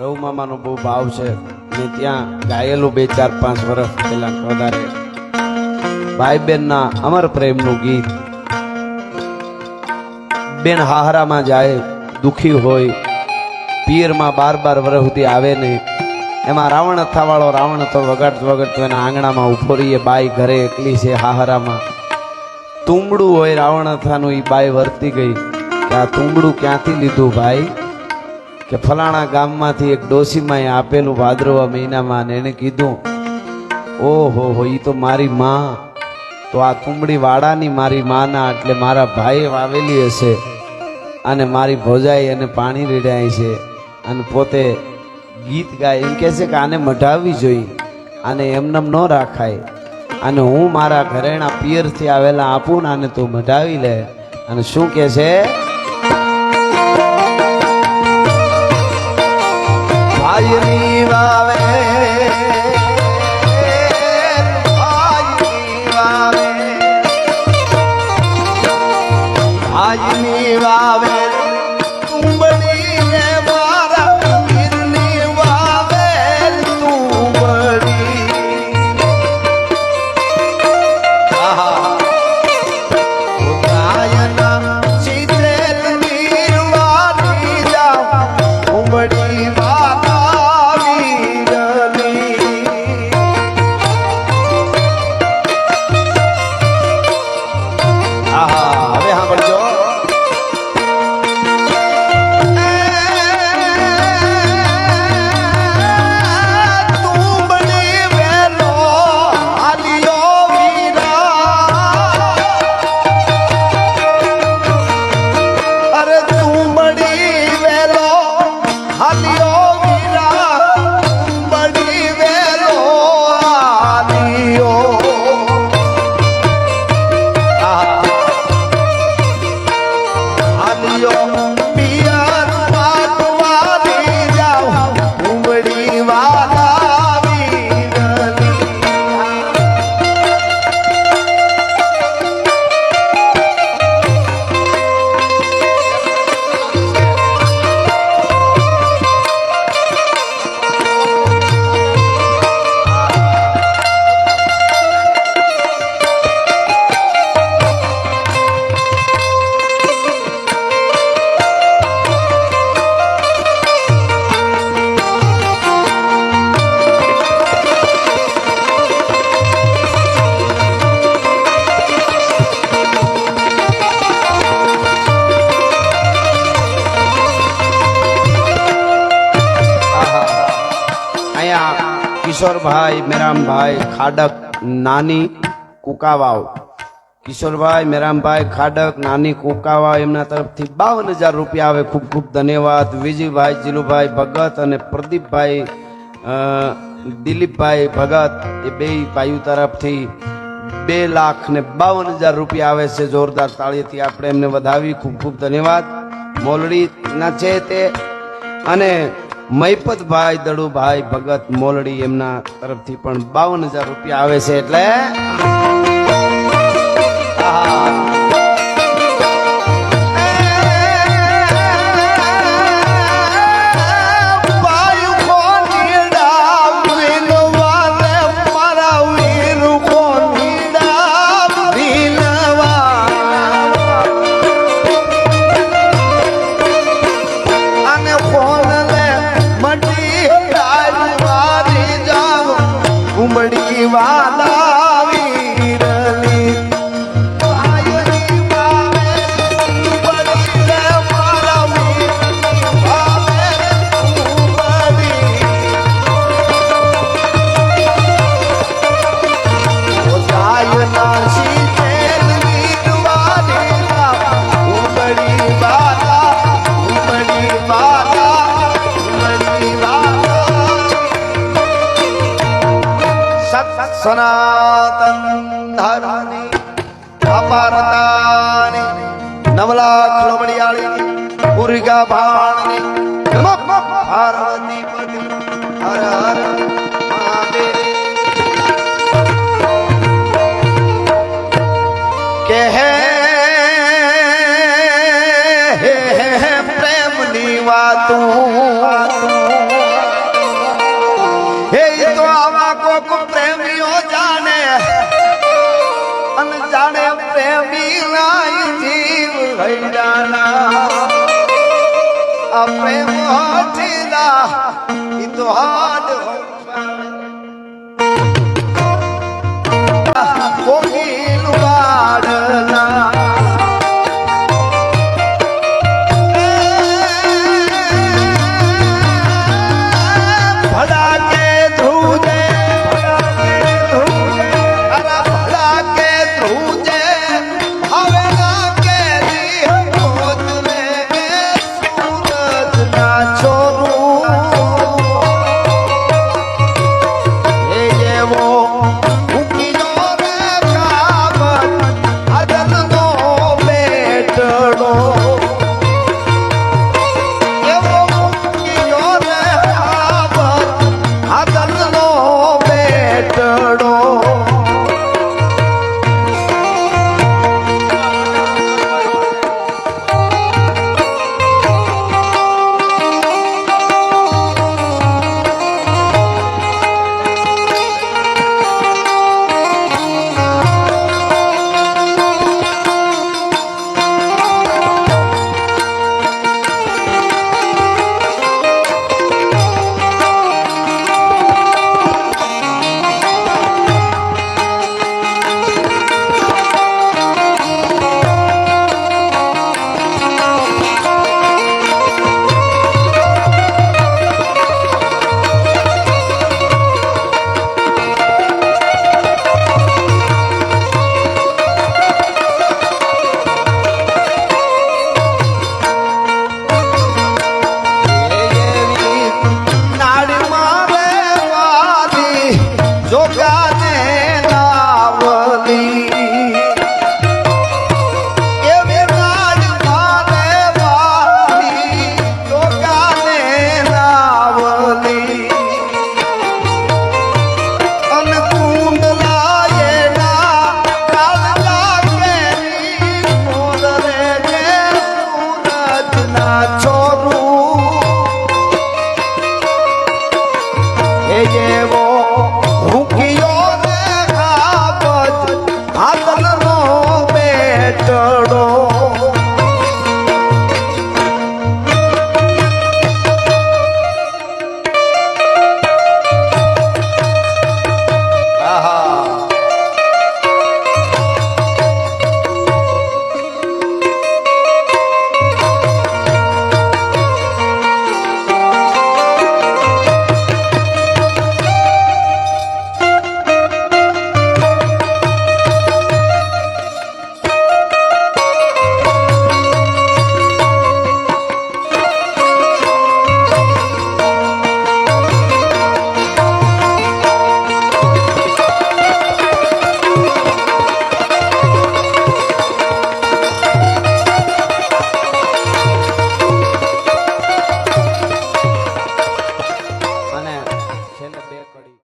રવ મામાનો બહુ ભાવ છે ને ત્યાં ગાયેલું બે ચાર પાંચ વર્ષ પહેલા વધારે. ભાઈ બેનના અમર પ્રેમનું ગીત. બેન હાહરામાં જાય, દુખી હોય પિયરમાં બાર બાર વર્ષ સુધી આવે નહીં. એમાં રાવણ અથાવાળો રાવણ તો વગાડતો વગાડતો એના આંગણામાં ઊભો રહીએ, બાઈ ઘરે એકલી છે હાહરામાં. તુંબડું હોય રાવણ અથાનું એ બાઈ વર્તી ગઈ. કે આ તુંબડું ક્યાંથી લીધું ભાઈ? કે ફલાણા ગામમાંથી એક ડોસીમાએ આપેલું ભાદરવા મહિનામાં અને એણે કીધું, ઓહો હો એ તો મારી માં. તો આ તુંબડી વાડાની મારી માના એટલે મારા ભાઈએ વાવેલી હશે. અને મારી ભોજાઈ અને પાણી રેડાય છે. અને પોતે ગીત ગાય. એમ કહે છે કે આને મઢાવવી જોઈએ. આને એમનેમ ન રાખાય. અને હું મારા ઘરેણા પિયરથી આવેલા આપું ને આને તું મઢાવી લે. અને શું કહે છે? કિશોરભાઈ, મેરામભાઈ ખાડક, નાની કુકાવાવ. કિશોરભાઈ, મેરામભાઈ ખાડક, નાની કુકાવાવ એમના તરફથી બાવન હજાર રૂપિયા આવે. ખૂબ ખૂબ ધન્યવાદ. વિજયભાઈ, જીલુભાઈ ભગત અને પ્રદીપભાઈ દિલીપભાઈ ભગત એ બે ભાઈઓ તરફથી બે લાખ ને બાવન હજાર રૂપિયા આવે છે. જોરદાર તાળીથી આપણે એમને વધાવી. ખૂબ ખૂબ ધન્યવાદ. મોલડીના છે તે. અને મૈપતભાઈ દડુભાઈ ભગત મોલડી એમના તરફથી પણ બાવન હજાર રૂપિયા આવે છે એટલે સનાતન ધર્મની અપારતાની નવલાખ લોમડિયાળી મુર્ગા ભાણની પાર્વતી પતિ હર હર કે હે પ્રેમની વાતું હે તો આવા કોક પ્રેમીઓ ভৈরানা আপে মোহরা ইতোহা